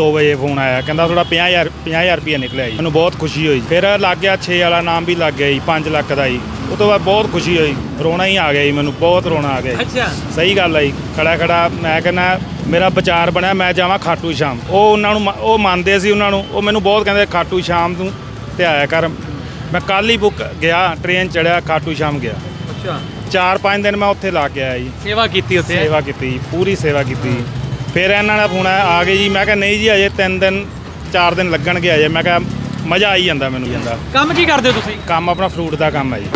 2 ਵਜੇ ਫੋਨ ਆਇਆ। ਕਹਿੰਦਾ ਤੁਹਾਡਾ 50000 50000 ਰੁਪਏ ਨਿਕਲਿਆ ਜੀ। ਮੈਨੂੰ ਬਹੁਤ ਖੁਸ਼ੀ ਹੋਈ। ਫਿਰ ਲੱਗ ਗਿਆ 6 ਵਾਲਾ ਨਾਮ ਵੀ ਲੱਗ ਗਿਆ ਜੀ 5 ਲੱਖ ਦਾ ਜੀ। ਉਹ ਤੋਂ ਬਾਅਦ ਬਹੁਤ ਖੁਸ਼ੀ ਹੋਈ। ਰੋਣਾ ਹੀ ਆ ਗਿਆ ਜੀ ਮੈਨੂੰ ਬਹੁਤ ਰੋਣਾ ਆ ਗਿਆ ਅੱਛਾ। ਸਹੀ ਗੱਲ ਹੈ ਜੀ। ਖੜਾ ਖੜਾ ਮੈਂ ਕਹਿੰਦਾ ਮੇਰਾ ਵਿਚਾਰ ਬਣਿਆ ਮੈਂ ਜਾਵਾਂ ਖਾਟੂ ਸ਼ਾਮ। ਉਹ ਉਹਨਾਂ ਨੂੰ ਉਹ ਮੰਨਦੇ ਸੀ ਉਹਨਾਂ ਨੂੰ। ਉਹ ਮੈਨੂੰ ਬਹੁਤ ਕਹਿੰਦੇ ਖਾਟੂ ਸ਼ਾਮ ਨੂੰ ਤੇ ਆਇਆ ਕਰ। ਮੈਂ ਕੱਲ ਹੀ ਬੁੱਕ ਗਿਆ ਟ੍ਰੇਨ ਚੜਿਆ ਖਾਟੂ ਸ਼ਾਮ ਗਿਆ। ਅੱਛਾ। 4-5 ਦਿਨ ਮੈਂ ਉੱਥੇ ਲਾ ਕੇ ਆਇਆ ਜੀ। ਸੇਵਾ ਕੀਤੀ ਉੱਥੇ? ਸੇਵਾ ਕੀਤੀ ਪੂਰੀ ਸੇਵਾ ਕੀਤੀ। ਫਿਰ ਇਹਨਾਂ ਦਾ ਫੋਨ ਆਇਆ ਆ ਗਏ ਜੀ ਮੈਂ ਕਿਹਾ ਨਹੀਂ ਜੀ ਅਜੇ 3 ਦਿਨ 4 ਦਿਨ ਲੱਗਣਗੇ ਅਜੇ ਮੈਂ ਕਿਹਾ ਮਜ਼ਾ ਆਈ ਜਾਂਦਾ ਮੈਨੂੰ ਜਾਂਦਾ। ਕੰਮ ਕੀ ਕਰਦੇ ਹੋ ਤੁਸੀਂ? ਕੰਮ ਆਪਣਾ ਫਰੂਟ ਦਾ ਕੰਮ ਹੈ ਜੀ।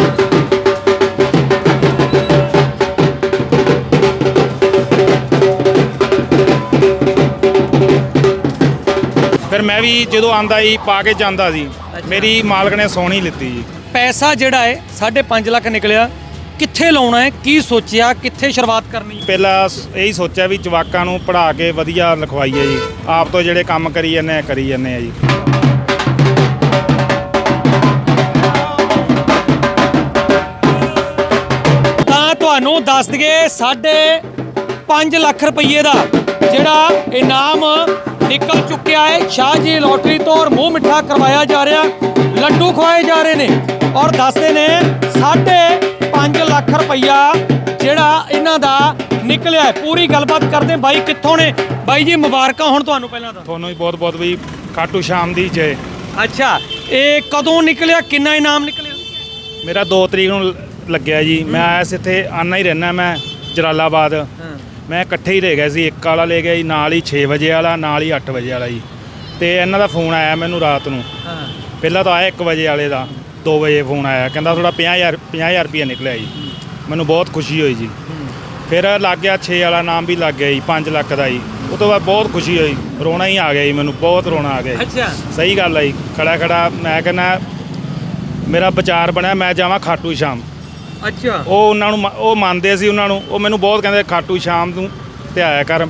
ਫਿਰ ਮੈਂ ਵੀ ਜਦੋਂ ਆਂਦਾ ਸੀ ਪਾ ਕੇ ਜਾਂਦਾ ਸੀ ਮੇਰੀ ਮਾਲਕ ਨੇ ਸੋਹਣੀ ਲਿੱਤੀ ਜੀ। ਪੈਸਾ ਜਿਹੜਾ ਹੈ 5.5 ਲੱਖ ਨਿਕਲਿਆ। ਕਿੱਥੇ ਲਾਉਣਾ ਹੈ ਕੀ ਸੋਚਿਆ ਕਿੱਥੇ ਸ਼ੁਰੂਆਤ ਕਰਨੀ ਪਹਿਲਾਂ ਸ- ਇਹੀ ਸੋਚਿਆ ਵੀ ਜਵਾਕਾਂ ਨੂੰ ਪੜ੍ਹਾ ਕੇ ਵਧੀਆ ਲਿਖਵਾਈਏ ਜੀ। ਆਪ ਤੋਂ ਜਿਹੜੇ ਕੰਮ ਕਰੀ ਜਾਂਦੇ ਆ ਕਰੀ ਜਾਂਦੇ ਆ ਜੀ। ਤਾਂ ਤੁਹਾਨੂੰ ਦੱਸ ਦਈਏ ਸਾਢੇ 5 ਲੱਖ ਰੁਪਏ ਦਾ ਜਿਹੜਾ ਇਨਾਮ ਨਿਕਲ ਚੁੱਕਿਆ ਹੈ। ਸ਼ਾਹ ਜੀ ਲੋਟਰੀ ਤੋਂ ਔਰ ਮੂੰਹ ਮਿੱਠਾ ਕਰਵਾਇਆ ਜਾ ਰਿਹਾ ਲੱਡੂ ਖਵਾਏ ਜਾ ਰਹੇ ਨੇ। ਔਰ ਦੱਸਦੇ ਨੇ ਸਾਢੇ 5 ਲੱਖ ਰੁਪਈਆ ਜਿਹੜਾ ਇਹਨਾਂ ਦਾ ਨਿਕਲਿਆ ਹੈ। ਪੂਰੀ ਗੱਲਬਾਤ ਕਰਦੇ ਬਾਈ ਕਿੱਥੋਂ ਨੇ? ਬਾਈ ਜੀ ਮੁਬਾਰਕਾਂ ਹੁਣ ਤੁਹਾਨੂੰ ਪਹਿਲਾਂ ਤਾਂ। ਤੁਹਾਨੂੰ ਵੀ ਬਹੁਤ ਬਹੁਤ ਵੀ ਖਾਟੂ ਸ਼ਾਮ ਦੀ ਜੈ। ਅੱਛਾ ਇਹ ਕਦੋਂ ਨਿਕਲਿਆ? ਕਿੰਨਾ ਇਨਾਮ ਨਿਕਲਿਆ? ਮੇਰਾ 2 ਤਰੀਕ ਨੂੰ ਲ- ਲੱਗਿਆ ਜੀ। ਮੈਂ ਆਇਆ ਸੀ ਇੱਥੇ ਆਨਾ ਹੀ ਰਹਿਣਾ ਮੈਂ ਜਲਾਲਾਬਾਦ। ਮੈਂ ਇਕੱਠੇ ਹੀ ਲੈ ਗਿਆ ਸੀ। ਇੱਕ ਵਾਲਾ ਲੈ ਗਿਆ ਜੀ ਨਾਲ ਹੀ 6 ਵਜੇ ਵਾਲਾ ਨਾਲ ਹੀ 8 ਵਜੇ ਵਾਲਾ ਜੀ। ਤੇ ਇਹਨਾਂ ਦਾ ਫੋਨ ਆਇਆ ਮੈਨੂੰ ਰਾਤ ਨੂੰ। ਹਾਂ। ਪਹਿਲਾਂ ਤਾਂ ਆਇਆ 1 ਵਜੇ ਵਾਲੇ ਦਾ। 2 ਵਜੇ ਫੋਨ ਆਇਆ। ਕਹਿੰਦਾ ਤੁਹਾਡਾ 50000 50000 ਰੁਪਏ ਨਿਕਲਿਆ ਜੀ। ਮੈਨੂੰ ਬਹੁਤ ਖੁਸ਼ੀ ਹੋਈ ਜੀ। ਫਿਰ ਲੱਗ ਗਿਆ 6 ਵਾਲਾ ਨਾਮ ਵੀ ਲੱਗ ਗਿਆ ਜੀ 5 ਲੱਖ ਦਾ ਜੀ। ਉਹ ਤੋਂ ਬਾਅਦ ਬਹੁਤ ਖੁਸ਼ੀ ਹੋਈ। ਰੋਣਾ ਹੀ ਆ ਗਿਆ ਜੀ ਮੈਨੂੰ ਬਹੁਤ ਰੋਣਾ ਆ ਗਿਆ ਅੱਛਾ। ਸਹੀ ਗੱਲ ਹੈ ਜੀ। ਖੜਾ ਖੜਾ ਮੈਂ ਕਹਿੰਦਾ ਮੇਰਾ ਵਿਚਾਰ ਬਣਿਆ ਮੈਂ ਜਾਵਾਂ ਖਾਟੂ ਸ਼ਾਮ। ਅੱਛਾ। ਉਹ ਉਹਨਾਂ ਨੂੰ ਉਹ ਮੰਨਦੇ ਸੀ ਉਹਨਾਂ ਨੂੰ। ਉਹ ਮੈਨੂੰ ਬਹੁਤ ਕਹਿੰਦੇ ਖਾਟੂ ਸ਼ਾਮ ਨੂੰ ਤੇ ਆਇਆ ਕਰ।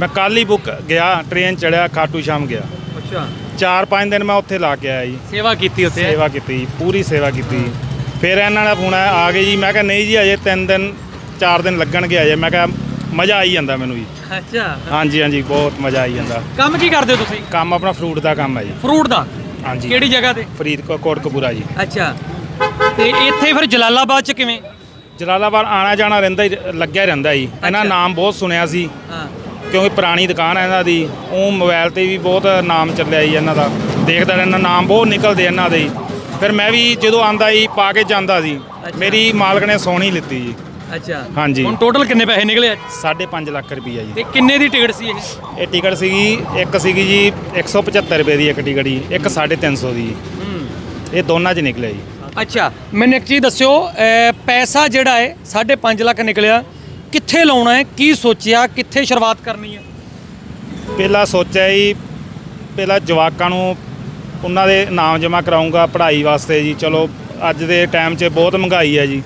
ਮੈਂ ਕੱਲ ਹੀ ਬੁੱਕ ਗਿਆ ਟ੍ਰੇਨ ਚੜਿਆ ਖਾਟੂ ਸ਼ਾਮ ਗਿਆ। ਅੱਛਾ। 4-5 ਦਿਨ ਮੈਂ ਉੱਥੇ ਲਾ ਕੇ ਆਇਆ ਜੀ। ਸੇਵਾ ਕੀਤੀ ਉੱਥੇ? ਸੇਵਾ ਕੀਤੀ ਪੂਰੀ ਸੇਵਾ ਕੀਤੀ। ਫਿਰ ਇਹਨਾਂ ਦਾ ਫੋਨ ਆਇਆ ਆ ਗਏ ਜੀ। ਮੈਂ ਕਿਹਾ ਨਹੀਂ ਜੀ ਅਜੇ 3 ਦਿਨ 4 ਦਿਨ ਲੱਗਣਗੇ ਅਜੇ ਮੈਂ ਕਿਹਾ ਮਜ਼ਾ ਆਈ ਜਾਂਦਾ ਮੈਨੂੰ ਜੀ। ਅੱਛਾ। ਹਾਂਜੀ ਹਾਂਜੀ ਬਹੁਤ ਮਜ਼ਾ ਆਈ ਜਾਂਦਾ। ਕੰਮ ਕੀ ਕਰਦੇ ਹੋ ਤੁਸੀਂ? ਕੰਮ ਆਪਣਾ ਫਰੂਟ ਦਾ ਕੰਮ ਹੈ ਜੀ। ਫਰੂਟ ਦਾ? ਹਾਂਜੀ। ਕਿਹੜੀ ਜਗ੍ਹਾ ਤੇ? ਫਰੀਦਕੋਟ ਕੋਟਕਪੂਰਾ ਜੀ। ਅੱਛਾ। ਤੇ ਇੱਥੇ ਫਿਰ ਜਲਾਲਾਬਾਦ ਚ ਕਿਵੇਂ? ਜਲਾਲਾਬਾਦ ਆਣਾ ਜਾਣਾ ਰਹਿੰਦਾ ਹੀ ਲੱਗਿਆ ਰਹਿੰਦਾ ਜੀ। ਇਹਨਾਂ ਅੱਛਾ। ਨਾਮ ਬਹੁਤ ਸੁਣਿਆ ਸੀ। ਹਾਂ। ਕਿਉਂਕਿ ਪੁਰਾਣੀ ਦੁਕਾਨ ਹੈ ਇਹਨਾਂ ਦੀ ਉਹ ਮੋਬਾਈਲ ਤੇ ਵੀ ਬਹੁਤ ਨਾਮ ਚੱਲਿਆ ਜੀ ਇਹਨਾਂ ਦਾ ਦੇਖਦਾ ਰਹਿੰਦਾ ਨਾਮ ਬਹੁਤ ਨਿਕਲਦੇ ਇਹਨਾਂ ਦੇ ਜੀ। ਫਿਰ ਮੈਂ ਵੀ ਜਦੋਂ ਆਂਦਾ ਸੀ ਪਾ ਕੇ ਜਾਂਦਾ ਸੀ। ਮੇਰੀ ਮਾਲਕ ਨੇ ਸੋਹਣੀ ਲਿੱਤੀ ਜੀ ਅੱਛਾ ਹਾਂਜੀ। ਹੁਣ ਟੋਟਲ ਕਿੰਨੇ ਪੈਸੇ ਨਿਕਲੇ ਅੱਜ? 5.5 ਲੱਖ ਰੁਪਈਆ ਜੀ ਤੇ ਕਿੰਨੇ ਦੀ ਟਿਕਟ ਸੀ ਇਹ ਇਹ ਟਿਕਟ ਸੀਗੀ ਇੱਕ ਸੀਗੀ ਜੀ 175 ਰੁਪਏ ਦੀ ਇੱਕ ਟਿਕਟ ਜੀ ਇੱਕ 350 ਦੀ ਜੀ। ਇਹ ਦੋਨਾਂ 'ਚ ਨਿਕਲਿਆ ਜੀ ਅੱਛਾ ਮੈਨੂੰ ਇੱਕ ਚੀਜ਼ ਦੱਸਿਓ ਪੈਸਾ ਜਿਹੜਾ ਹੈ 5.5 ਲੱਖ ਨਿਕਲਿਆ ਕਿੱਥੇ ਲਾਉਣਾ ਹੈ? ਕੀ ਸੋਚਿਆ? ਕਿੱਥੇ ਸ਼ੁਰੂਆਤ ਕਰਨੀ ਹੈ? ਪਹਿਲਾਂ ਸੋਚਿਆ ਜੀ ਪਹਿਲਾਂ ਜਵਾਕਾਂ ਨੂੰ ਉਹਨਾਂ ਦੇ ਨਾਮ ਜਮ੍ਹਾਂ ਕਰਾਉਂਗਾ ਪੜ੍ਹਾਈ ਵਾਸਤੇ ਜੀ। ਚਲੋ ਅੱਜ ਦੇ ਟਾਈਮ 'ਚ ਬਹੁਤ ਮਹਿੰਗਾਈ ਹੈ ਜੀ।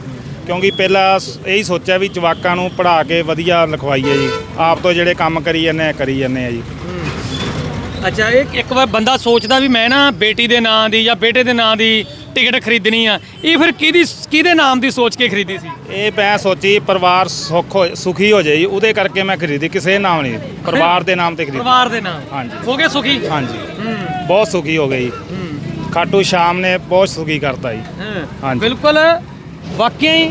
ਕਿਉਂਕਿ ਪਹਿਲਾਂ ਇਹੀ ਸੋਚਿਆ ਵੀ ਜਵਾਕਾਂ ਨੂੰ ਪੜ੍ਹਾ ਕੇ ਵਧੀਆ ਲਿਖਵਾਈਏ ਜੀ। ਆਪ ਤੋਂ ਜਿਹੜੇ ਕੰਮ ਕਰੀ ਜਾਂਦੇ ਆ ਕਰੀ ਜਾਂਦੇ ਆ ਜੀ। ਅੱਛਾ ਇਹ ਇੱਕ ਵਾਰ ਬੰਦਾ ਸੋਚਦਾ ਵੀ ਮੈਂ ਨਾ ਬੇਟੀ ਦੇ ਨਾਂ ਦੀ ਜਾਂ ਬੇਟੇ ਦੇ ਨਾਂ ਦੀ ਟਿਕਟ ਖਰੀਦਣੀ ਆ ਇਹ ਫਿਰ ਕਿਹਦੀ ਕਿਹਦੇ ਨਾਮ ਦੀ ਸੋਚ ਕੇ ਖਰੀਦੀ ਸੀ? ਇਹ ਮੈਂ ਸੋਚੀ ਪਰਿਵਾਰ ਸੁੱਖ ਹੋ ਸੁਖੀ ਹੋ ਜਾਏ ਜੀ ਉਹਦੇ ਕਰਕੇ ਮੈਂ ਖਰੀਦੀ ਕਿਸੇ ਨਾਮ ਨਹੀਂ ਪਰਿਵਾਰ ਦੇ ਨਾਮ ਤੇ ਖਰੀਦੀ। ਪਰਿਵਾਰ ਦੇ ਨਾਮ? ਹਾਂਜੀ। ਹੋ ਗਏ ਸੁਖੀ? ਹਾਂਜੀ। ਹੂੰ। ਬਹੁਤ ਸੁਖੀ ਹੋ ਗਈ। ਖਾਟੂ ਸ਼ਾਮ ਨੇ ਬਹੁਤ ਸੁਖੀ ਕਰਤਾ ਜੀ। ਹਾਂਜੀ। ਬਿਲਕੁਲ ਵਾਕਿਆ ਹੀ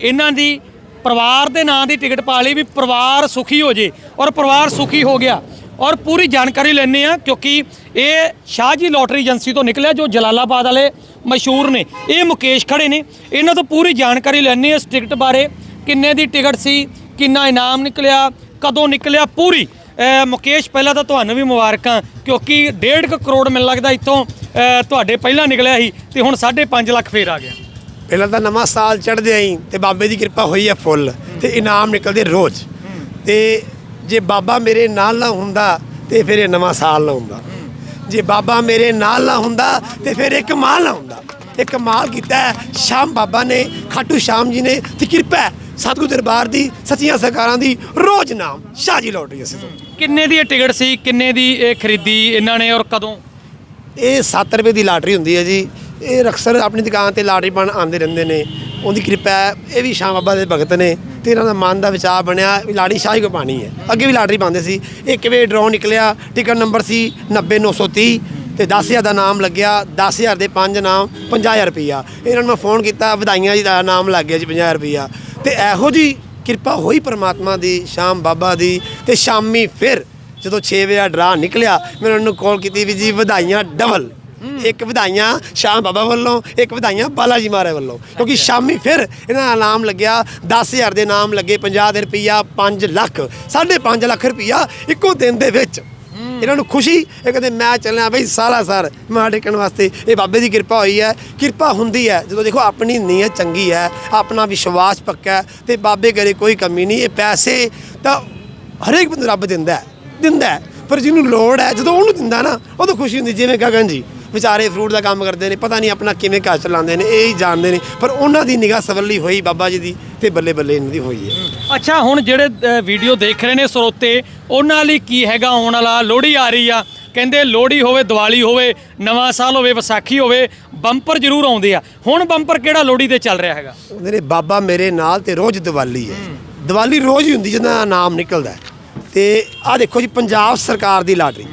ਇਹਨਾਂ ਦੀ ਪਰਿਵਾਰ ਦੇ ਨਾਂ ਦੀ ਟਿਕਟ ਪਾ ਲਈ ਵੀ ਪਰਿਵਾਰ ਸੁਖੀ ਹੋ ਜੇ ਔਰ ਪਰਿਵਾਰ ਸੁਖੀ ਹੋ ਗਿਆ। ਔਰ ਪੂਰੀ ਜਾਣਕਾਰੀ ਲੈਣੇ ਆ ਕਿਉਂਕਿ ਇਹ ਸ਼ਾਹ ਜੀ ਲੋਟਰੀ ਏਜੰਸੀ ਤੋਂ ਨਿਕਲਿਆ ਜੋ ਜਲਾਲਾਬਾਦ ਵਾਲੇ ਮਸ਼ਹੂਰ ਨੇ। ਇਹ ਮੁਕੇਸ਼ ਖੜੇ ਨੇ। ਇਹਨਾਂ ਤੋਂ ਪੂਰੀ ਜਾਣਕਾਰੀ ਲੈਣੇ ਇਸ ਟਿਕਟ ਬਾਰੇ। ਕਿੰਨੇ ਦੀ ਟਿਕਟ ਸੀ, ਕਿੰਨਾ ਇਨਾਮ ਨਿਕਲਿਆ, ਕਦੋਂ ਨਿਕਲਿਆ, ਪੂਰੀ। ਮੁਕੇਸ਼, ਪਹਿਲਾਂ ਤਾਂ ਤੁਹਾਨੂੰ ਵੀ ਮੁਬਾਰਕਾਂ, ਕਿਉਂਕਿ 1.5 ਕਰੋੜ ਮੈਨੂੰ ਲੱਗਦਾ ਇੱਥੋਂ ਤੁਹਾਡੇ ਪਹਿਲਾਂ ਨਿਕਲਿਆ ਸੀ ਤੇ ਹੁਣ 5.5 ਲੱਖ ਫੇਰ ਆ ਗਿਆ। ਪਹਿਲਾਂ ਤਾਂ ਨਵਾਂ ਸਾਲ ਚੜ੍ਹਦੇ ਆਈ ਤੇ ਬਾਬੇ ਦੀ ਕਿਰਪਾ ਹੋਈ ਹੈ ਫੁੱਲ ਤੇ ਇਨਾਮ ਨਿਕਲਦੇ ਰੋਜ਼। ਤੇ ਜੇ ਬਾਬਾ ਮੇਰੇ ਨਾਲ ਨਾ ਹੁੰਦਾ ਤੇ ਫਿਰ ਇਹ ਨਵਾਂ ਸਾਲ ਨਾ ਹੁੰਦਾ। ਜੇ ਬਾਬਾ ਮੇਰੇ ਨਾਲ ਨਾ ਹੁੰਦਾ ਤੇ ਫਿਰ ਇਹ ਕਮਾਲ ਨਾ ਹੁੰਦਾ। ਇਹ ਕਮਾਲ ਕੀਤਾ ਸ਼ਾਮ ਬਾਬਾ ਨੇ ਖਾਟੂ ਸ਼ਾਮ ਜੀ ਨੇ ਤੇ ਕਿਰਪਾ ਸਤਿਗੁਰ ਦਰਬਾਰ ਦੀ ਸੱਚੀਆਂ ਸਰਕਾਰਾਂ ਦੀ ਰੋਜ਼ ਨਾਮ ਸ਼ਾਹਜੀ ਲੋਟਰੀ ਅਸੀਂ ਤੋਂ ਕਿੰਨੇ ਦੀ ਇਹ ਟਿਕਟ ਸੀ ਕਿੰਨੇ ਦੀ ਇਹ ਖਰੀਦੀ ਇਹਨਾਂ ਨੇ ਔਰ ਕਦੋਂ? ਇਹ 7 ਰੁਪਏ ਦੀ ਲਾਟਰੀ ਹੁੰਦੀ ਹੈ ਜੀ। ਇਹ ਅਕਸਰ ਆਪਣੀ ਦੁਕਾਨ ਤੇ ਲਾਟਰੀ ਪਾਣ ਆਉਂਦੇ ਰਹਿੰਦੇ ਨੇ। ਉਹਦੀ ਕਿਰਪਾ ਹੈ ਇਹ ਵੀ ਸ਼ਾਮ ਬਾਬਾ ਦੇ ਭਗਤ ਨੇ ਤੇ ਇਹਨਾਂ ਦਾ ਮਨ ਦਾ ਵਿਚਾਰ ਬਣਿਆ ਵੀ ਲਾੜੀ ਸ਼ਾਹੀ ਕੋ ਪਾਣੀ ਹੈ। ਅੱਗੇ ਵੀ ਲਾਟਰੀ ਪਾਉਂਦੇ ਸੀ। ਇੱਕ ਵੇ ਡਰਾਅ ਨਿਕਲਿਆ, ਟਿਕਟ ਨੰਬਰ ਸੀ 90930 ਤੇ 10000 ਦਾ ਨਾਮ ਲੱਗਿਆ 10000 ਦੇ ਪੰਜ ਨਾਮ 50000 ਰੁਪਈਆ। ਇਹਨਾਂ ਨੂੰ ਮੈਂ ਫੋਨ ਕੀਤਾ, ਵਧਾਈਆਂ ਜੀ ਦਾ ਨਾਮ ਲੱਗ ਗਿਆ ਜੀ 50000 ਰੁਪਈਆ। ਤੇ ਇਹੋ ਜੀ ਕਿਰਪਾ ਹੋਈ ਪਰਮਾਤਮਾ ਦੀ, ਸ਼ਾਮ ਬਾਬਾ ਦੀ ਤੇ ਸ਼ਾਮੀ ਫਿਰ ਜਦੋਂ 6 ਵਜੇ ਦਾ ਡਰਾ ਨਿਕਲਿਆ, ਮੈਂ ਉਹਨਾਂ ਨੂੰ ਕਾਲ ਕੀਤੀ ਵੀ ਜੀ ਵਧਾਈਆਂ ਡਬਲ ਇੱਕ ਵਧਾਈਆਂ ਸ਼ਾਮ ਬਾਬਾ ਵੱਲੋਂ ਇੱਕ ਵਧਾਈਆਂ ਬਾਲਾ ਜੀ ਮਹਾਰਾਜ ਵੱਲੋਂ। ਕਿਉਂਕਿ ਸ਼ਾਮੀ ਫਿਰ ਇਹਨਾਂ ਦਾ ਨਾਮ ਲੱਗਿਆ 10000 ਦੇ ਨਾਮ ਲੱਗੇ 50 ਦੇ ਰੁਪਈਆ 5 ਲੱਖ 5.5 ਲੱਖ ਰੁਪਈਆ ਇੱਕੋ ਦਿਨ ਦੇ ਵਿੱਚ। ਇਹਨਾਂ ਨੂੰ ਖੁਸ਼ੀ ਇਹ ਕਹਿੰਦੇ ਮੈਂ ਚੱਲਿਆ ਬਈ ਸਾਲਾ ਸਰ ਮਾ ਟੇਕਣ ਵਾਸਤੇ। ਇਹ ਬਾਬੇ ਦੀ ਕਿਰਪਾ ਹੋਈ ਹੈ ਕਿਰਪਾ ਹੁੰਦੀ ਹੈ ਜਦੋਂ ਦੇਖੋ ਆਪਣੀ ਨੀਅਤ ਚੰਗੀ ਹੈ ਆਪਣਾ ਵਿਸ਼ਵਾਸ ਪੱਕਾ ਹੈ ਤੇ ਬਾਬੇ ਕਰੇ ਕੋਈ ਕਮੀ ਨਹੀਂ ਇਹ ਪੈਸੇ ਤਾਂ ਹਰੇਕ ਬੰਦੇ ਰੱਬ ਦਿੰਦਾ ਹੈ ਦਿੰਦਾ ਪਰ ਜਿਹਨੂੰ ਲੋੜ ਹੈ ਜਦੋਂ ਉਹਨੂੰ ਦਿੰਦਾ ਨਾ ਉਦੋਂ ਖੁਸ਼ੀ ਹੁੰਦੀ ਜਿਵੇਂ ਗਗਨ ਜੀ ਵਿਚਾਰੇ ਫਰੂਟ ਦਾ ਕੰਮ ਕਰਦੇ ਨੇ ਪਤਾ ਨਹੀਂ ਆਪਣਾ ਕਿਵੇਂ ਘਰ ਚਲਾਉਂਦੇ ਨੇ ਇਹ ਹੀ ਜਾਣਦੇ ਨੇ। ਪਰ ਉਹਨਾਂ ਦੀ ਨਿਗਾਹ ਸਵੱਲੀ ਹੋਈ ਬਾਬਾ ਜੀ ਦੀ ਤੇ ਬੱਲੇ ਬੱਲੇ ਇਹਨਾਂ ਦੀ ਹੋਈ ਹੈ। ਅੱਛਾ ਹੁਣ ਜਿਹੜੇ ਵੀਡੀਓ ਦੇਖ ਰਹੇ ਨੇ ਸਰੋਤੇ ਉਹਨਾਂ ਲਈ ਕੀ ਹੈਗਾ ਆਉਣ ਵਾਲਾ? ਲੋਹੜੀ ਆ ਰਹੀ ਆ। ਕਹਿੰਦੇ ਲੋਹੜੀ ਹੋਵੇ ਦੀਵਾਲੀ ਹੋਵੇ ਨਵਾਂ ਸਾਲ ਹੋਵੇ ਵਿਸਾਖੀ ਹੋਵੇ ਬੰਪਰ ਜ਼ਰੂਰ ਆਉਂਦੇ ਆ। ਹੁਣ ਬੰਪਰ ਕਿਹੜਾ ਲੋਹੜੀ ਤੇ ਚੱਲ ਰਿਹਾ ਹੈਗਾ? ਨੇ ਬਾਬਾ ਮੇਰੇ ਨਾਲ ਤੇ ਰੋਜ਼ ਦੀਵਾਲੀ ਹੈ। ਦੀਵਾਲੀ ਰੋਜ਼ ਹੀ ਹੁੰਦੀ ਜਿਹਦਾ ਨਾਮ ਨਿਕਲਦਾ। ਤੇ ਆਹ ਦੇਖੋ ਜੀ ਪੰਜਾਬ ਸਰਕਾਰ ਦੀ ਲਾਟਰੀ।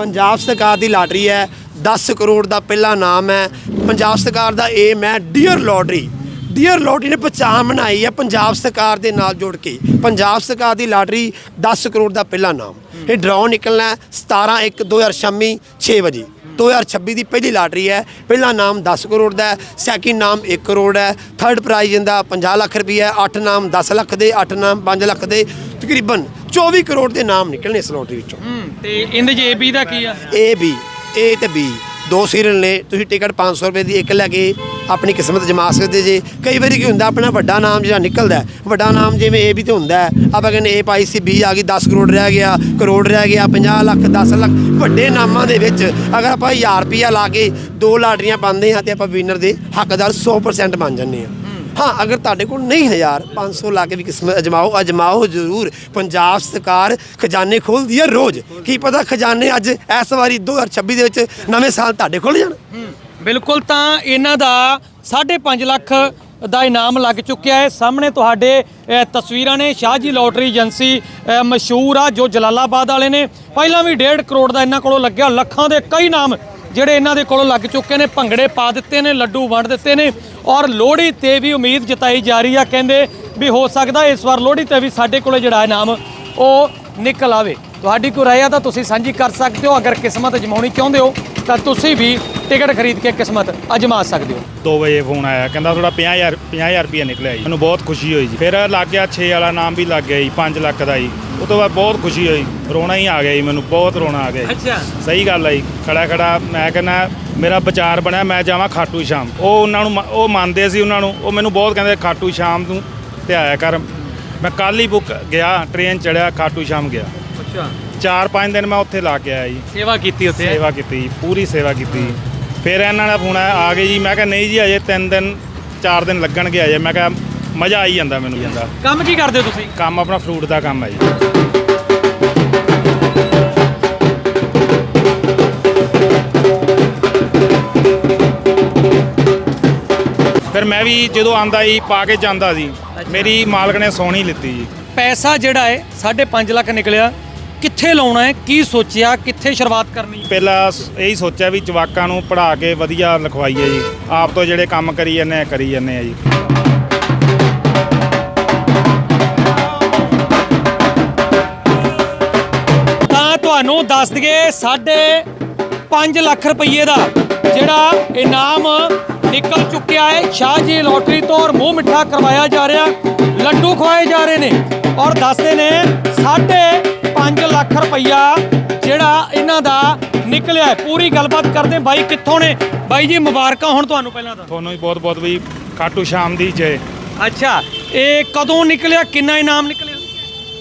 ਪੰਜਾਬ ਸਰਕਾਰ ਦੀ ਲਾਟਰੀ ਹੈ 10 ਕਰੋੜ ਦਾ ਪਹਿਲਾ ਨਾਮ ਹੈ। ਪੰਜਾਬ ਸਰਕਾਰ ਦਾ ਏਮ ਹੈ ਡੀਅਰ ਲੋਟਰੀ ਡੀਅਰ ਲੋਟਰੀ ਨੇ ਪਛਾਣ ਬਣਾਈ ਹੈ ਪੰਜਾਬ ਸਰਕਾਰ ਦੇ ਨਾਲ ਜੁੜ ਕੇ। ਪੰਜਾਬ ਸਰਕਾਰ ਦੀ ਲਾਟਰੀ 10 ਕਰੋੜ ਦਾ ਪਹਿਲਾ ਨਾਮ। ਇਹ ਡਰਾਅ ਨਿਕਲਣਾ ਹੈ 17 1 2026 6 ਵਜੇ। 2026 ਦੀ ਪਹਿਲੀ ਲਾਟਰੀ ਹੈ, ਪਹਿਲਾ ਨਾਮ 10 ਕਰੋੜ ਦਾ ਹੈ ਸੈਕਿੰਡ ਨਾਮ 1 ਕਰੋੜ ਹੈ ਥਰਡ ਪ੍ਰਾਈਜ਼ ਇਹਦਾ 50 ਲੱਖ ਰੁਪਏ ਹੈ 8 ਨਾਮ 10 ਲੱਖ ਦੇ 8 ਨਾਮ 5 ਲੱਖ ਦੇ, ਤਕਰੀਬਨ 24 ਕਰੋੜ ਦੇ ਨਾਮ ਨਿਕਲਣੇ ਇਸ ਲੋਟਰੀ ਵਿੱਚੋਂ। ਤੇ ਇਹਦੇ 'ਚ ਏਬੀ ਦਾ ਕੀ ਆ? A B A ਤੇ B ਦੋ ਸੀਰੀਅਲ ਨੇ ਤੁਸੀਂ ਟਿਕਟ 500 ਰੁਪਏ ਦੀ ਇੱਕ ਲੈ ਕੇ ਆਪਣੀ ਕਿਸਮਤ ਜਮਾ ਸਕਦੇ ਜੇ। ਕਈ ਵਾਰੀ ਕੀ ਹੁੰਦਾ ਆਪਣਾ ਵੱਡਾ ਨਾਮ ਜਿਹੜਾ ਨਿਕਲਦਾ ਹੈ, ਵੱਡਾ ਨਾਮ ਜਿਵੇਂ A ਵੀ ਤੇ ਹੁੰਦਾ ਹੈ, ਆਪਾਂ ਕਹਿੰਦੇ A ਪਾਈ ਸੀ B ਆ ਗਈ 10 ਕਰੋੜ ਰਹਿ ਗਿਆ ਕਰੋੜ ਰਹਿ ਗਿਆ 50 ਲੱਖ 10 ਲੱਖ। ਵੱਡੇ ਨਾਮਾਂ ਦੇ ਵਿੱਚ ਅਗਰ ਆਪਾਂ 1000 ਰੁਪਿਆ ਲਾ ਕੇ ਦੋ ਲਾਟਰੀਆਂ ਪਾਉਂਦੇ ਹਾਂ ਤੇ ਆਪਾਂ ਵਿਨਰ ਦੇ ਹੱਕਦਾਰ 100% ਬਣ ਜਾਂਦੇ ਹਾਂ। ਹਾਂ, ਅਗਰ ਤੁਹਾਡੇ ਕੋਲ ਨਹੀਂ 1000 500 ਲਾ ਕੇ ਵੀ ਕਿਸਮਤ ਅਜਮਾਓ ਅਜਮਾਓ ਜ਼ਰੂਰ। ਪੰਜਾਬ ਸਰਕਾਰ ਖਜ਼ਾਨੇ ਖੋਲਦੀ ਹੈ ਰੋਜ਼। ਕੀ ਪਤਾ ਖਜ਼ਾਨੇ ਅੱਜ ਇਸ ਵਾਰੀ 2026 ਦੇ ਵਿੱਚ ਨਵੇਂ ਸਾਲ ਤੁਹਾਡੇ ਖੁੱਲ ਜਾਣ। ਬਿਲਕੁਲ ਤਾਂ ਇਹਨਾਂ ਦਾ 5.5 ਲੱਖ ਦਾ ਇਨਾਮ ਲੱਗ ਚੁੱਕਿਆ ਹੈ। ਸਾਹਮਣੇ ਤੁਹਾਡੇ ਤਸਵੀਰਾਂ ਨੇ ਸ਼ਾਹਜੀ ਲੋਟਰੀ ਏਜੰਸੀ ਮਸ਼ਹੂਰ ਆ, ਜੋ ਜਲਾਲਾਬਾਦ ਵਾਲੇ ਨੇ। ਪਹਿਲਾਂ ਵੀ 1.5 ਕਰੋੜ ਦਾ ਇਹਨਾਂ ਕੋਲੋਂ ਲੱਗਿਆ। ਲੱਖਾਂ ਦੇ ਕਈ ਨਾਮ ਜਿਹੜੇ ਇਹਨਾਂ ਦੇ ਕੋਲੋਂ ਲੱਗ ਚੁੱਕੇ ਨੇ, ਭੰਗੜੇ ਪਾ ਦਿੱਤੇ ਨੇ, ਲੱਡੂ ਵੰਡ ਦਿੱਤੇ ਨੇ ਔਰ ਲੋਹੜੀ ਤੇ ਵੀ ਉਮੀਦ ਜਤਾਈ ਜਾ ਰਹੀ ਆ, ਕਹਿੰਦੇ ਵੀ ਹੋ ਸਕਦਾ ਇਸ ਵਾਰ ਲੋਹੜੀ ਤੇ ਵੀ ਸਾਡੇ ਕੋਲੇ ਜਿਹੜਾ ਇਨਾਮ ਉਹ ਨਿਕਲ ਆਵੇ। ਤੁਹਾਡੀ ਕੋਈ ਰਾਏ ਆ ਤਾਂ ਤੁਸੀਂ ਸਾਂਝੀ ਕਰ ਸਕਦੇ ਹੋ, ਅਗਰ ਕਿਸਮਤ ਜਮਾਉਣੀ ਚਾਹੁੰਦੇ ਹੋ। ਤਾਂ ਤੁਸੀਂ ਵੀ ਟਿਕਟ ਖਰੀਦ ਕੇ ਕਿਸਮਤ ਅਜਮਾ ਸਕਦੇ ਹੋ। 2 ਵਜੇ ਫੋਨ ਆਇਆ ਕਹਿੰਦਾ ਤੁਹਾਡਾ 50000 50000 ਰੁਪਏ ਨਿਕਲਿਆ ਜੀ। ਮੈਨੂੰ ਬਹੁਤ ਖੁਸ਼ੀ ਹੋਈ ਜੀ। ਫਿਰ ਲੱਗ ਗਿਆ 6 ਵਾਲਾ ਨਾਮ ਵੀ ਲੱਗ ਗਿਆ ਜੀ 5 ਲੱਖ ਦਾ ਜੀ। ਉਹ ਤੋਂ ਬਾਅਦ ਬਹੁਤ ਖੁਸ਼ੀ ਹੋਈ। ਰੋਣਾ ਹੀ ਆ ਗਿਆ ਜੀ ਮੈਨੂੰ ਬਹੁਤ ਰੋਣਾ ਆ ਗਿਆ ਜੀ। ਅੱਛਾ। ਸਹੀ ਗੱਲ ਹੈ ਜੀ। ਖੜਾ ਖੜਾ ਮੈਂ ਕਹਿੰਦਾ ਮੇਰਾ ਵਿਚਾਰ ਬਣਿਆ ਮੈਂ ਜਾਵਾਂ ਖਾਟੂ ਸ਼ਾਮ। ਉਹ ਉਹਨਾਂ ਨੂੰ ਉਹ ਮੰਨਦੇ ਸੀ ਉਹਨਾਂ ਨੂੰ। ਉਹ ਮੈਨੂੰ ਬਹੁਤ ਕਹਿੰਦੇ ਖਾਟੂ ਸ਼ਾਮ ਨੂੰ ਤੇ ਆਇਆ ਕਰ। ਮੈਂ ਕੱਲ ਹੀ ਬੁੱਕ ਗਿਆ ਟ੍ਰੇਨ ਚੜਿਆ ਖਾਟੂ ਸ਼ਾਮ ਗਿਆ। ਅੱਛਾ। 4-5 ਦਿਨ ਮੈਂ ਉੱਥੇ ਲਾ ਕੇ ਆਇਆ ਜੀ। ਸੇਵਾ ਕੀਤੀ ਉੱਥੇ? ਸੇਵਾ ਕੀਤੀ ਪੂਰੀ ਸੇਵਾ ਕੀਤੀ। ਫਿਰ ਇਹਨਾਂ ਦਾ ਫੋਨ ਆਇਆ ਆ ਗਏ ਜੀ। ਮੈਂ ਕਿਹਾ ਨਹੀਂ ਜੀ ਅਜੇ 3 ਦਿਨ 4 ਦਿਨ ਲੱਗਣਗੇ ਅਜੇ ਮੈਂ ਕਿਹਾ ਮਜ਼ਾ ਆਈ ਜਾਂਦਾ ਮੈਨੂੰ ਜਾਂਦਾ ਕੰਮ ਕੀ ਕਰਦੇ ਹੋ ਤੁਸੀਂ? ਕੰਮ ਆਪਣਾ ਫਰੂਟ ਦਾ ਕੰਮ ਹੈ ਜੀ। ਫਿਰ ਮੈਂ ਵੀ ਜਦੋਂ ਆਂਦਾ ਸੀ ਪਾ ਕੇ ਜਾਂਦਾ ਸੀ ਮੇਰੀ ਮਾਲਕ ਨੇ ਸੋਹਣੀ ਲਿੱਤੀ ਜੀ। ਪੈਸਾ ਜਿਹੜਾ ਹੈ 5.5 ਲੱਖ ਨਿਕਲਿਆ। ਕਿੱਥੇ ਲਾਉਣਾ ਹੈ? ਕੀ ਸੋਚਿਆ? ਕਿੱਥੇ ਸ਼ੁਰੂਆਤ ਕਰਨੀ ਪਹਿਲਾਂ ਇਹੀ ਸੋਚਿਆ ਵੀ ਜਵਾਕਾਂ ਨੂੰ ਪੜ੍ਹਾ ਕੇ ਵਧੀਆ ਲਿਖਵਾਈਏ ਜੀ। ਆਪ ਤੋਂ ਜਿਹੜੇ ਕੰਮ ਕਰੀ ਜਾਂਦੇ ਆ ਕਰੀ ਜਾਂਦੇ ਆ ਜੀ। ਤਾਂ ਤੁਹਾਨੂੰ ਦੱਸ ਦਈਏ ਸਾਢੇ 5 ਲੱਖ ਰੁਪਏ ਦਾ ਜਿਹੜਾ ਇਨਾਮ ਨਿਕਲ ਚੁੱਕਿਆ ਹੈ। ਸ਼ਾਹਜੀ ਲੋਟਰੀ ਤੋਂ ਔਰ ਮੂੰਹ ਮਿੱਠਾ ਕਰਵਾਇਆ ਜਾ ਰਿਹਾ। ਲੱਡੂ ਖਵਾਏ ਜਾ ਰਹੇ ਨੇ। ਔਰ ਦੱਸਦੇ ਨੇ ਸਾਢੇ 5 ਲੱਖ ਰੁਪਈਆ ਜਿਹੜਾ ਇਹਨਾਂ ਦਾ ਨਿਕਲਿਆ ਹੈ। ਪੂਰੀ ਗੱਲਬਾਤ ਕਰਦੇ ਹਾਂ। ਬਾਈ ਕਿੱਥੋਂ ਨੇ? ਬਾਈ ਜੀ ਮੁਬਾਰਕਾਂ ਹੁਣ ਤੁਹਾਨੂੰ ਪਹਿਲਾਂ ਤਾਂ। ਤੁਹਾਨੂੰ ਵੀ ਬਹੁਤ ਬਹੁਤ ਵੀ ਖਾਟੂ ਸ਼ਾਮ ਦੀ ਜੈ। ਅੱਛਾ ਇਹ ਕਦੋਂ ਨਿਕਲਿਆ? ਕਿੰਨਾ ਇਨਾਮ ਨਿਕਲਿਆ?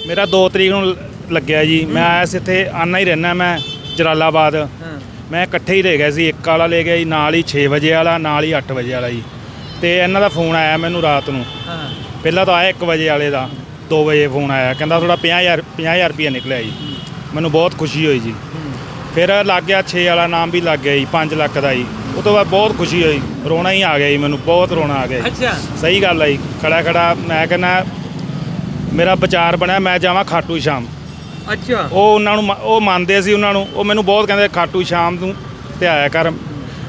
ਮੇਰਾ 2 ਤਰੀਕ ਨੂੰ ਲ- ਲੱਗਿਆ ਜੀ। ਮੈਂ ਆਇਆ ਸੀ ਇੱਥੇ ਆਨਾ ਹੀ ਰਹਿਣਾ ਮੈਂ ਜਲਾਲਾਬਾਦ। ਮੈਂ ਇਕੱਠੇ ਹੀ ਲੈ ਗਿਆ ਸੀ। ਇੱਕ ਵਾਲਾ ਲੈ ਗਿਆ ਜੀ ਨਾਲ ਹੀ 6 ਵਜੇ ਵਾਲਾ ਨਾਲ ਹੀ 8 ਵਜੇ ਵਾਲਾ ਜੀ। ਤੇ ਇਹਨਾਂ ਦਾ ਫੋਨ ਆਇਆ ਮੈਨੂੰ ਰਾਤ ਨੂੰ। ਹਾਂ। ਪਹਿਲਾਂ ਤਾਂ ਆਇਆ 1 ਵਜੇ ਵਾਲੇ ਦਾ। 2 ਵਜੇ ਫੋਨ ਆਇਆ। ਕਹਿੰਦਾ ਤੁਹਾਡਾ 50000 50000 ਰੁਪਏ ਨਿਕਲਿਆ ਜੀ। ਮੈਨੂੰ ਬਹੁਤ ਖੁਸ਼ੀ ਹੋਈ ਜੀ। ਫਿਰ ਲੱਗ ਗਿਆ 6 ਵਾਲਾ ਨਾਮ ਵੀ ਲੱਗ ਗਿਆ ਜੀ 5 ਲੱਖ ਦਾ ਜੀ। ਉਹ ਤੋਂ ਬਾਅਦ ਬਹੁਤ ਖੁਸ਼ੀ ਹੋਈ। ਰੋਣਾ ਹੀ ਆ ਗਿਆ ਜੀ ਮੈਨੂੰ ਬਹੁਤ ਰੋਣਾ ਆ ਗਿਆ ਜੀ। ਅੱਛਾ। ਸਹੀ ਗੱਲ ਹੈ ਜੀ। ਖੜਾ ਖੜਾ ਮੈਂ ਕਹਿੰਦਾ ਮੇਰਾ ਵਿਚਾਰ ਬਣਿਆ ਮੈਂ ਜਾਵਾਂ ਖਾਟੂ ਸ਼ਾਮ। ਅੱਛਾ। ਉਹ ਉਹਨਾਂ ਨੂੰ ਉਹ ਮੰਨਦੇ ਸੀ ਉਹਨਾਂ ਨੂੰ। ਉਹ ਮੈਨੂੰ ਬਹੁਤ ਕਹਿੰਦੇ ਖਾਟੂ ਸ਼ਾਮ ਨੂੰ ਤੇ ਆਇਆ ਕਰ।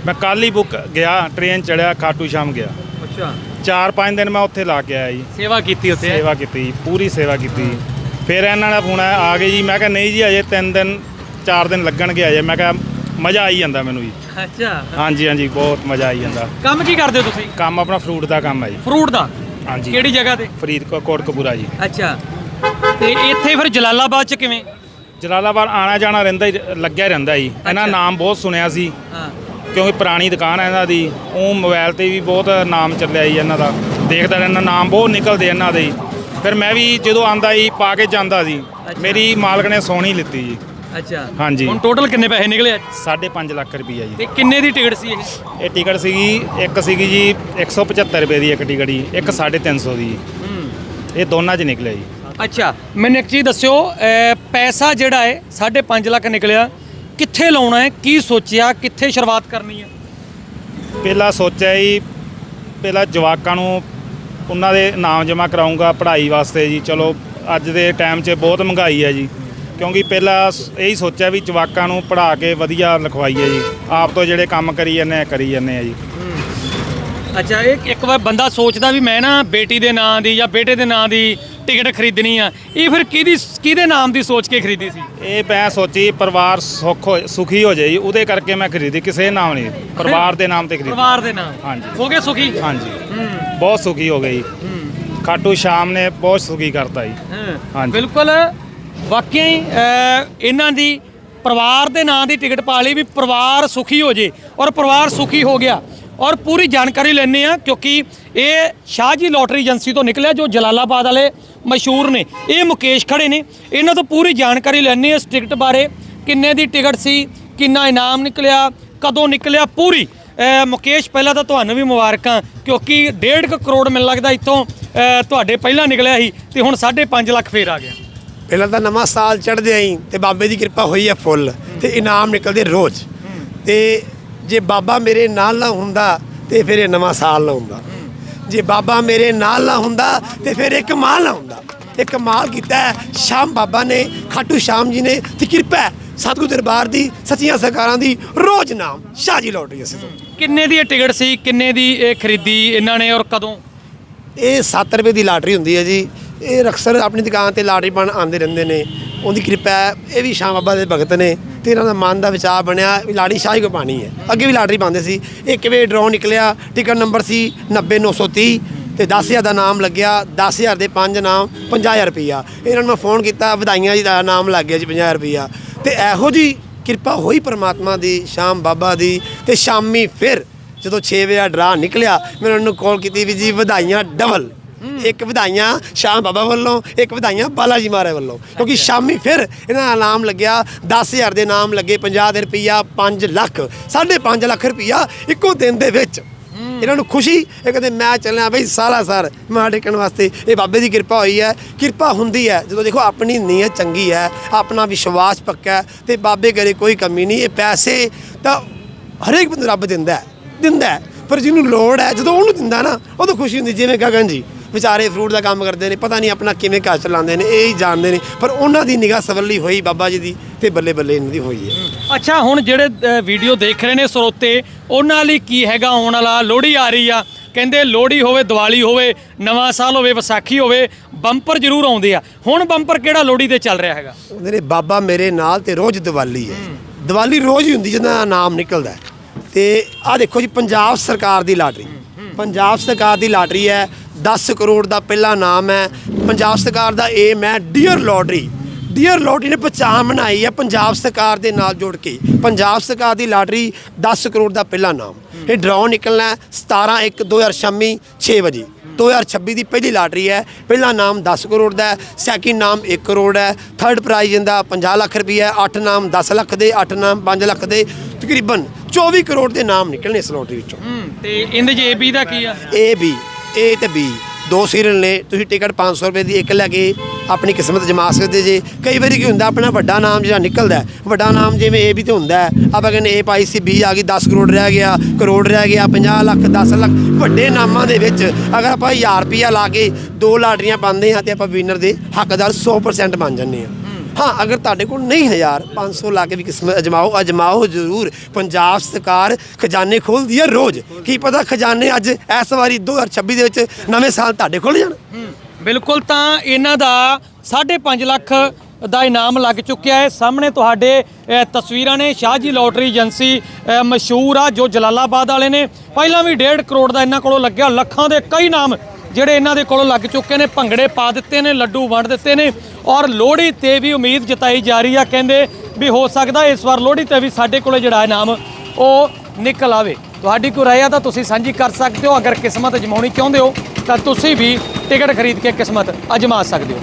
ਮੈਂ ਕੱਲ ਹੀ ਬੁੱਕ ਗਿਆ ਟ੍ਰੇਨ ਚੜਿਆ ਖਾਟੂ ਸ਼ਾਮ ਗਿਆ। ਅੱਛਾ। 4-5 ਦਿਨ ਮੈਂ ਉੱਥੇ ਲਾ ਕੇ ਆਇਆ ਜੀ। ਸੇਵਾ ਕੀਤੀ ਉੱਥੇ? ਸੇਵਾ ਕੀਤੀ ਜੀ, ਪੂਰੀ ਸੇਵਾ ਕੀਤੀ ਜੀ। ਫਿਰ ਇਹਨਾਂ ਦਾ ਫੋਨ ਆਇਆ ਆ ਗਏ ਜੀ। ਮੈਂ ਕਿਹਾ ਨਹੀਂ ਜੀ ਅਜੇ 3 ਦਿਨ 4 ਦਿਨ ਲੱਗਣਗੇ ਅਜੇ। ਮੈਂ ਕਿਹਾ ਮਜ਼ਾ ਆਈ ਜਾਂਦਾ ਮੈਨੂੰ ਜੀ। ਅੱਛਾ। ਹਾਂਜੀ ਹਾਂਜੀ ਬਹੁਤ ਮਜ਼ਾ ਆਈ ਜਾਂਦਾ। ਕੰਮ ਕੀ ਕਰਦੇ ਹੋ ਤੁਸੀਂ? ਕੰਮ ਆਪਣਾ ਫਰੂਟ ਦਾ ਕੰਮ ਹੈ ਜੀ। ਫਰੂਟ ਦਾ? ਹਾਂਜੀ। ਕਿਹੜੀ ਜਗ੍ਹਾ ਤੇ? ਫਰੀਦਕੋਟ ਕੋਟਕਪੂਰਾ ਜੀ। ਅੱਛਾ। ਤੇ ਇੱਥੇ ਫਿਰ ਜਲਾਲਾਬਾਦ ਚ ਕਿਵੇਂ? ਜਲਾਲਾਬਾਦ ਆਣਾ ਜਾਣਾ ਰਹਿੰਦਾ ਹੀ ਲੱਗਿਆ ਰਹਿੰਦਾ ਜੀ। ਇਹਨਾਂ ਅੱਛਾ। ਨਾਮ ਬਹੁਤ ਸੁਣਿਆ ਸੀ। ਹਾਂ। ਕਿਉਂਕਿ ਪੁਰਾਣੀ ਦੁਕਾਨ ਹੈ ਇਹਨਾਂ ਦੀ ਉਹ ਮੋਬਾਈਲ ਤੇ ਵੀ ਬਹੁਤ ਨਾਮ ਚੱਲਿਆ ਜੀ ਇਹਨਾਂ ਦਾ ਦੇਖਦਾ ਰਹਿੰਦਾ ਨਾਮ ਬਹੁਤ ਨਿਕਲਦੇ ਇਹਨਾਂ ਦੇ। ਫਿਰ ਮੈਂ ਵੀ ਜਦੋਂ ਆਂਦਾ ਜੀ ਪਾ ਕੇ ਜਾਂਦਾ ਸੀ। ਮੇਰੀ ਮਾਲਕ ਨੇ ਸੋਹਣੀ ਲਿੱਤੀ ਜੀ ਅੱਛਾ ਹਾਂਜੀ। ਹੁਣ ਟੋਟਲ ਕਿੰਨੇ ਪੈਸੇ ਨਿਕਲੇ ਅੱਜ? 5.5 ਲੱਖ ਰੁਪਈਆ ਜੀ ਤੇ ਕਿੰਨੇ ਦੀ ਟਿਕਟ ਸੀ ਇਹ ਇਹ ਟਿਕਟ ਸੀਗੀ ਇੱਕ ਸੀਗੀ ਜੀ 175 ਰੁਪਏ ਦੀ ਇੱਕ ਟਿਕਟ ਜੀ ਇੱਕ 350 ਦੀ। ਇਹ ਦੋਨਾਂ 'ਚ ਨਿਕਲਿਆ ਜੀ ਅੱਛਾ ਮੈਨੂੰ ਇੱਕ ਚੀਜ਼ ਦੱਸਿਓ ਪੈਸਾ ਜਿਹੜਾ ਹੈ 5.5 ਲੱਖ ਨਿਕਲਿਆ ਕਿੱਥੇ ਲਾਉਣਾ ਹੈ? ਕੀ ਸੋਚਿਆ? ਕਿੱਥੇ ਸ਼ੁਰੂਆਤ ਕਰਨੀ ਹੈ? ਪਹਿਲਾਂ ਸੋਚਿਆ ਜੀ ਪਹਿਲਾਂ ਜਵਾਕਾਂ ਨੂੰ ਉਹਨਾਂ ਦੇ ਨਾਮ ਜਮ੍ਹਾਂ ਕਰਾਉਂਗਾ ਪੜ੍ਹਾਈ ਵਾਸਤੇ ਜੀ। ਚਲੋ ਅੱਜ ਦੇ ਟਾਈਮ 'ਚ ਬਹੁਤ ਮਹਿੰਗਾਈ ਹੈ ਜੀ। ਕਿਉਂਕਿ ਪਹਿਲਾਂ ਇਹੀ ਸੋਚਿਆ ਵੀ ਜਵਾਕਾਂ ਨੂੰ ਪੜ੍ਹਾ ਕੇ ਵਧੀਆ ਲਿਖਵਾਈਏ ਜੀ। ਆਪ ਤੋਂ ਜਿਹੜੇ ਕੰਮ ਕਰੀ ਜਾਂਦੇ ਆ ਕਰੀ ਜਾਂਦੇ ਆ ਜੀ। ਅੱਛਾ ਇਹ ਇੱਕ ਵਾਰ ਬੰਦਾ ਸੋਚਦਾ ਵੀ ਮੈਂ ਨਾ ਬੇਟੀ ਦੇ ਨਾਂ ਦੀ ਜਾਂ ਬੇਟੇ ਦੇ ਨਾਂ ਦੀ ਟਿਕਟ ਖਰੀਦਣੀ ਆ। ਇਹ ਫਿਰ ਕਿਹਦੀ ਕਿਹਦੇ ਨਾਮ ਦੀ ਸੋਚ ਕੇ ਖਰੀਦੀ ਸੀ? ਇਹ ਮੈਂ ਸੋਚੀ ਪਰਿਵਾਰ ਸੁੱਖ ਹੋ ਸੁਖੀ ਹੋ ਜਾਏ ਜੀ ਉਹਦੇ ਕਰਕੇ ਮੈਂ ਖਰੀਦੀ ਕਿਸੇ ਨਾਮ ਨਹੀਂ। ਪਰਿਵਾਰ ਦੇ ਨਾਮ ਤੇ ਖਰੀਦੀ। ਪਰਿਵਾਰ ਦੇ ਨਾਮ? ਹਾਂਜੀ। ਹੋ ਗਏ ਸੁਖੀ? ਹਾਂਜੀ। ਹੂੰ। ਬਹੁਤ ਸੁਖੀ ਹੋ ਗਈ। ਖਾਟੂ ਸ਼ਾਮ ਨੇ ਬਹੁਤ ਸੁਖੀ ਕਰਤਾ ਜੀ। ਹਾਂਜੀ। ਬਿਲਕੁਲ। ਵਾਕਿਆ ਹੀ ਇਹਨਾਂ ਦੀ ਪਰਿਵਾਰ ਦੇ ਨਾਂ ਦੀ ਟਿਕਟ ਪਾ ਲਈ ਵੀ ਪਰਿਵਾਰ ਸੁਖੀ ਹੋ ਜੇ। ਔਰ ਪਰਿਵਾਰ ਸੁਖੀ ਹੋ ਗਿਆ। ਔਰ ਪੂਰੀ ਜਾਣਕਾਰੀ ਲੈਣੇ ਆ ਕਿਉਂਕਿ ਇਹ ਸ਼ਾਹਜੀ ਲੋਟਰੀ ਏਜੰਸੀ ਤੋਂ ਨਿਕਲਿਆ, ਜੋ ਜਲਾਲਾਬਾਦ ਵਾਲੇ ਮਸ਼ਹੂਰ ਨੇ। ਇਹ ਮੁਕੇਸ਼ ਖੜੇ ਨੇ। ਇਹਨਾਂ ਤੋਂ ਪੂਰੀ ਜਾਣਕਾਰੀ ਲੈਣੇ ਇਸ ਟਿਕਟ ਬਾਰੇ। ਕਿੰਨੇ ਦੀ ਟਿਕਟ ਸੀ, ਕਿੰਨਾ ਇਨਾਮ ਨਿਕਲਿਆ, ਕਦੋਂ ਨਿਕਲਿਆ, ਪੂਰੀ। ਮੁਕੇਸ਼, ਪਹਿਲਾਂ ਤਾਂ ਤੁਹਾਨੂੰ ਵੀ ਮੁਬਾਰਕਾਂ, ਕਿਉਂਕਿ 1.5 ਕਰੋੜ ਮੈਨੂੰ ਲੱਗਦਾ ਇੱਥੋਂ ਤੁਹਾਡੇ ਪਹਿਲਾਂ ਨਿਕਲਿਆ ਸੀ, ਤੇ ਹੁਣ 5.5 ਲੱਖ ਫੇਰ ਆ ਗਿਆ। ਪਹਿਲਾਂ ਤਾਂ ਨਵਾਂ ਸਾਲ ਚੜ੍ਹਦੇ ਆਂ ਤੇ ਬਾਬੇ ਦੀ ਕਿਰਪਾ ਹੋਈ ਹੈ ਫੁੱਲ, ਤੇ ਇਨਾਮ ਨਿਕਲਦੇ ਰੋਜ਼। ਤੇ ਜੇ ਬਾਬਾ ਮੇਰੇ ਨਾਲ ਨਾ ਹੁੰਦਾ ਤੇ ਫਿਰ ਇਹ ਨਵਾਂ ਸਾਲ ਨਾ ਹੁੰਦਾ। ਜੇ ਬਾਬਾ ਮੇਰੇ ਨਾਲ ਨਾ ਹੁੰਦਾ ਤੇ ਫਿਰ ਇਹ ਕਮਾਲ ਨਾ ਹੁੰਦਾ। ਇਹ ਕਮਾਲ ਕੀਤਾ ਸ਼ਾਮ ਬਾਬਾ ਨੇ ਖਾਟੂ ਸ਼ਾਮ ਜੀ ਨੇ ਤੇ ਕਿਰਪਾ ਸਤਿਗੁਰ ਦਰਬਾਰ ਦੀ ਸੱਚੀਆਂ ਸਰਕਾਰਾਂ ਦੀ ਰੋਜ਼ ਨਾਮ ਸ਼ਾਹਜੀ ਲੋਟਰੀ ਅਸੀਂ ਤੋਂ ਕਿੰਨੇ ਦੀ ਇਹ ਟਿਕਟ ਸੀ ਕਿੰਨੇ ਦੀ ਇਹ ਖਰੀਦੀ ਇਹਨਾਂ ਨੇ ਔਰ ਕਦੋਂ? ਇਹ 7 ਰੁਪਏ ਦੀ ਲਾਟਰੀ ਹੁੰਦੀ ਹੈ ਜੀ। ਇਹ ਅਕਸਰ ਆਪਣੀ ਦੁਕਾਨ ਤੇ ਲਾਟਰੀ ਪਾਉਣ ਆਉਂਦੇ ਰਹਿੰਦੇ ਨੇ। ਉਹਦੀ ਕਿਰਪਾ ਹੈ, ਇਹ ਵੀ ਸ਼ਾਮ ਬਾਬਾ ਦੇ ਭਗਤ ਨੇ ਤੇ ਇਹਨਾਂ ਦਾ ਮਨ ਦਾ ਵਿਚਾਰ ਬਣਿਆ, ਵੀ ਲਾੜੀ ਸ਼ਾਹੀ ਕੋ ਪਾਣੀ ਹੈ। ਅੱਗੇ ਵੀ ਲਾਟਰੀ ਪਾਉਂਦੇ ਸੀ। ਇੱਕ ਵੇ ਡਰਾਅ ਨਿਕਲਿਆ ਟਿਕਟ ਨੰਬਰ ਸੀ 90930 ਤੇ 10000 ਦਾ ਨਾਮ ਲੱਗਿਆ 10000 ਦੇ ਪੰਜ ਨਾਮ 50000 ਰੁਪਈਆ। ਇਹਨਾਂ ਨੂੰ ਮੈਂ ਫੋਨ ਕੀਤਾ, ਵਧਾਈਆਂ ਜੀ ਦਾ ਨਾਮ ਲੱਗ ਗਿਆ ਜੀ 50000 ਰੁਪਈਆ। ਤੇ ਇਹੋ ਜੀ ਕਿਰਪਾ ਹੋਈ ਪਰਮਾਤਮਾ ਦੀ, ਸ਼ਾਮ ਬਾਬਾ ਦੀ ਤੇ ਸ਼ਾਮੀ ਫਿਰ ਜਦੋਂ 6 ਵਜੇ ਦਾ ਡਰਾ ਨਿਕਲਿਆ, ਮੈਂ ਉਹਨਾਂ ਨੂੰ ਕਾਲ ਕੀਤੀ ਵੀ ਜੀ, ਵਧਾਈਆਂ ਡਬਲ ਇੱਕ ਵਧਾਈਆਂ ਸ਼ਾਮ ਬਾਬਾ ਵੱਲੋਂ ਇੱਕ ਵਧਾਈਆਂ ਬਾਲਾ ਜੀ ਮਹਾਰਾਜ ਵੱਲੋਂ। ਕਿਉਂਕਿ ਸ਼ਾਮੀ ਫਿਰ ਇਹਨਾਂ ਦਾ ਨਾਮ ਲੱਗਿਆ 10000 ਦੇ ਨਾਮ ਲੱਗੇ 50 ਦੇ ਰੁਪਈਆ 5 ਲੱਖ 5.5 ਲੱਖ ਰੁਪਈਆ ਇੱਕੋ ਦਿਨ ਦੇ ਵਿੱਚ। ਇਹਨਾਂ ਨੂੰ ਖੁਸ਼ੀ ਇਹ ਕਹਿੰਦੇ ਮੈਂ ਚੱਲਿਆ ਬਈ ਸਾਲਾ ਸਰ ਮਾ ਟੇਕਣ ਵਾਸਤੇ। ਇਹ ਬਾਬੇ ਦੀ ਕਿਰਪਾ ਹੋਈ ਹੈ ਕਿਰਪਾ ਹੁੰਦੀ ਹੈ ਜਦੋਂ ਦੇਖੋ ਆਪਣੀ ਨੀਅਤ ਚੰਗੀ ਹੈ ਆਪਣਾ ਵਿਸ਼ਵਾਸ ਪੱਕਾ ਹੈ ਤੇ ਬਾਬੇ ਕਰੇ ਕੋਈ ਕਮੀ ਨਹੀਂ ਇਹ ਪੈਸੇ ਤਾਂ ਹਰੇਕ ਬੰਦੇ ਰੱਬ ਦਿੰਦਾ ਹੈ ਦਿੰਦਾ ਪਰ ਜਿਹਨੂੰ ਲੋੜ ਹੈ ਜਦੋਂ ਉਹਨੂੰ ਦਿੰਦਾ ਨਾ ਉਦੋਂ ਖੁਸ਼ੀ ਹੁੰਦੀ ਜਿਵੇਂ ਗਗਨ ਜੀ ਵਿਚਾਰੇ ਫਰੂਟ ਦਾ ਕੰਮ ਕਰਦੇ ਨੇ ਪਤਾ ਨਹੀਂ ਆਪਣਾ ਕਿਵੇਂ ਘਰ ਚਲਾਉਂਦੇ ਨੇ ਇਹ ਹੀ ਜਾਣਦੇ ਨੇ ਪਰ ਉਹਨਾਂ ਦੀ ਨਿਗਾਹ ਸਵੱਲੀ ਹੋਈ ਬਾਬਾ ਜੀ ਦੀ ਤੇ ਬੱਲੇ ਬੱਲੇ ਇਹਨਾਂ ਦੀ ਹੋਈ ਹੈ। ਅੱਛਾ ਹੁਣ ਜਿਹੜੇ ਵੀਡੀਓ ਦੇਖ ਰਹੇ ਨੇ ਸਰੋਤੇ ਉਹਨਾਂ ਲਈ ਕੀ ਹੈਗਾ ਆਉਣ ਵਾਲਾ? ਲੋਹੜੀ ਆ ਰਹੀ ਆ। ਕਹਿੰਦੇ ਲੋਹੜੀ ਹੋਵੇ ਦੀਵਾਲੀ ਹੋਵੇ ਨਵਾਂ ਸਾਲ ਹੋਵੇ ਵਿਸਾਖੀ ਹੋਵੇ ਬੰਪਰ ਜ਼ਰੂਰ ਆਉਂਦੇ ਆ। ਹੁਣ ਬੰਪਰ ਕਿਹੜਾ ਲੋਹੜੀ ਤੇ ਚੱਲ ਰਿਹਾ ਹੈਗਾ? ਨੇ ਬਾਬਾ ਮੇਰੇ ਨਾਲ ਤੇ ਰੋਜ਼ ਦੀਵਾਲੀ ਹੈ। ਦੀਵਾਲੀ ਰੋਜ਼ ਹੀ ਹੁੰਦੀ ਜਿਹਦਾ ਨਾਮ ਨਿਕਲਦਾ। ਤੇ ਆਹ ਦੇਖੋ ਜੀ ਪੰਜਾਬ ਸਰਕਾਰ ਦੀ ਲਾਟਰੀ। ਪੰਜਾਬ ਸਰਕਾਰ ਦੀ ਲਾਟਰੀ ਹੈ 10 ਕਰੋੜ ਦਾ ਪਹਿਲਾ ਨਾਮ ਹੈ। ਪੰਜਾਬ ਸਰਕਾਰ ਦਾ ਏਮ ਹੈ ਡੀਅਰ ਲੋਟਰੀ ਡੀਅਰ ਲੋਟਰੀ ਨੇ ਪਛਾਣ ਬਣਾਈ ਹੈ ਪੰਜਾਬ ਸਰਕਾਰ ਦੇ ਨਾਲ ਜੁੜ ਕੇ। ਪੰਜਾਬ ਸਰਕਾਰ ਦੀ ਲਾਟਰੀ 10 ਕਰੋੜ ਦਾ ਪਹਿਲਾ ਨਾਮ। ਇਹ ਡਰਾਅ ਨਿਕਲਣਾ ਹੈ 17 1 2026 6 ਵਜੇ। 2026 ਦੀ ਪਹਿਲੀ ਲਾਟਰੀ ਹੈ। ਪਹਿਲਾ ਨਾਮ 10 ਕਰੋੜ ਦਾ ਹੈ ਸੈਕਿੰਡ ਨਾਮ 1 ਕਰੋੜ ਹੈ। ਥਰਡ ਪ੍ਰਾਈਜ਼ ਇਹਦਾ 50 ਲੱਖ ਰੁਪਏ ਹੈ 8 ਨਾਮ 10 ਲੱਖ ਦੇ 8 ਨਾਮ 5 ਲੱਖ ਦੇ। ਤਕਰੀਬਨ 24 ਕਰੋੜ ਦੇ ਨਾਮ ਨਿਕਲਣੇ ਇਸ ਲੋਟਰੀ ਵਿੱਚੋਂ। ਤੇ ਇਹਦੇ ਚ ਏਬੀ ਦਾ ਕੀ ਆ? ਏ ਬੀ ਏ ਤੇ ਬੀ ਦੋ ਸੀਰੀਅਲ ਨੇ, ਤੁਸੀਂ ਟਿਕਟ 500 ਰੁਪਏ ਦੀ ਇੱਕ ਲੈ ਕੇ ਆਪਣੀ ਕਿਸਮਤ ਜਮਾ ਸਕਦੇ ਜੇ। ਕਈ ਵਾਰੀ ਕੀ ਹੁੰਦਾ, ਆਪਣਾ ਵੱਡਾ ਨਾਮ ਜਿਹੜਾ ਨਿਕਲਦਾ ਵੱਡਾ ਨਾਮ ਜਿਵੇਂ ਇਹ ਵੀ ਤੇ ਹੁੰਦਾ ਆਪਾਂ ਕਹਿੰਦੇ ਇਹ ਪਾਈ ਸੀ 20 ਆ ਗਈ 10 ਕਰੋੜ ਰਹਿ ਗਿਆ, ਕਰੋੜ ਰਹਿ ਗਿਆ 50 ਲੱਖ 10 ਲੱਖ। ਵੱਡੇ ਨਾਮਾਂ ਦੇ ਵਿੱਚ ਅਗਰ ਆਪਾਂ 1000 ਰੁਪਿਆ ਲਾ ਕੇ ਦੋ ਲਾਟਰੀਆਂ ਪਾਉਂਦੇ ਹਾਂ ਤੇ ਆਪਾਂ ਵਿਨਰ ਦੇ ਹੱਕਦਾਰ 100% ਬਣ ਜਾਂਦੇ ਹਾਂ। ਹਾਂ, ਅਗਰ ਤੁਹਾਡੇ ਕੋਲ ਨਹੀਂ ਹਜ਼ਾਰ 500 ਲਾ ਕੇ ਵੀ ਕਿਸਮਤ ਅਜਮਾਓ ਅਜਮਾਓ ਜ਼ਰੂਰ। ਪੰਜਾਬ ਸਰਕਾਰ ਖਜ਼ਾਨੇ ਖੋਲਦੀ ਹੈ ਰੋਜ਼। ਕੀ ਪਤਾ ਖਜ਼ਾਨੇ ਅੱਜ ਇਸ ਵਾਰੀ 2026 ਦੇ ਵਿੱਚ ਨਵੇਂ ਸਾਲ ਤੁਹਾਡੇ ਖੁੱਲ ਜਾਣ। ਬਿਲਕੁਲ ਤਾਂ ਇਹਨਾਂ ਦਾ 5.5 ਲੱਖ ਦਾ ਇਨਾਮ ਲੱਗ ਚੁੱਕਿਆ ਹੈ। ਸਾਹਮਣੇ ਤੁਹਾਡੇ ਤਸਵੀਰਾਂ ਨੇ ਸ਼ਾਹਜੀ ਲੋਟਰੀ ਏਜੰਸੀ ਮਸ਼ਹੂਰ ਆ, ਜੋ ਜਲਾਲਾਬਾਦ ਵਾਲੇ ਨੇ। ਪਹਿਲਾਂ ਵੀ 1.5 ਕਰੋੜ ਦਾ ਇਹਨਾਂ ਕੋਲੋਂ ਲੱਗਿਆ। ਲੱਖਾਂ ਦੇ ਕਈ ਨਾਮ ਜਿਹੜੇ ਇਹਨਾਂ ਦੇ ਕੋਲੋਂ ਲੱਗ ਚੁੱਕੇ ਨੇ, ਭੰਗੜੇ ਪਾ ਦਿੱਤੇ ਨੇ, ਲੱਡੂ ਵੰਡ ਦਿੱਤੇ ਨੇ ਔਰ ਲੋਹੜੀ ਤੇ ਵੀ ਉਮੀਦ ਜਤਾਈ ਜਾ ਰਹੀ ਆ, ਕਹਿੰਦੇ ਵੀ ਹੋ ਸਕਦਾ ਇਸ ਵਾਰ ਲੋਹੜੀ ਤੇ ਵੀ ਸਾਡੇ ਕੋਲੇ ਜਿਹੜਾ ਇਨਾਮ ਉਹ ਨਿਕਲ ਆਵੇ। ਤੁਹਾਡੀ ਕੋਈ ਰਾਏ ਆ ਤਾਂ ਤੁਸੀਂ ਸਾਂਝੀ ਕਰ ਸਕਦੇ ਹੋ। ਅਗਰ ਕਿਸਮਤ ਅਜਮਾਉਣੀ ਚਾਹੁੰਦੇ ਹੋ ਤਾਂ ਤੁਸੀਂ ਵੀ ਟਿਕਟ ਖਰੀਦ ਕੇ ਕਿਸਮਤ ਅਜਮਾ ਸਕਦੇ ਹੋ।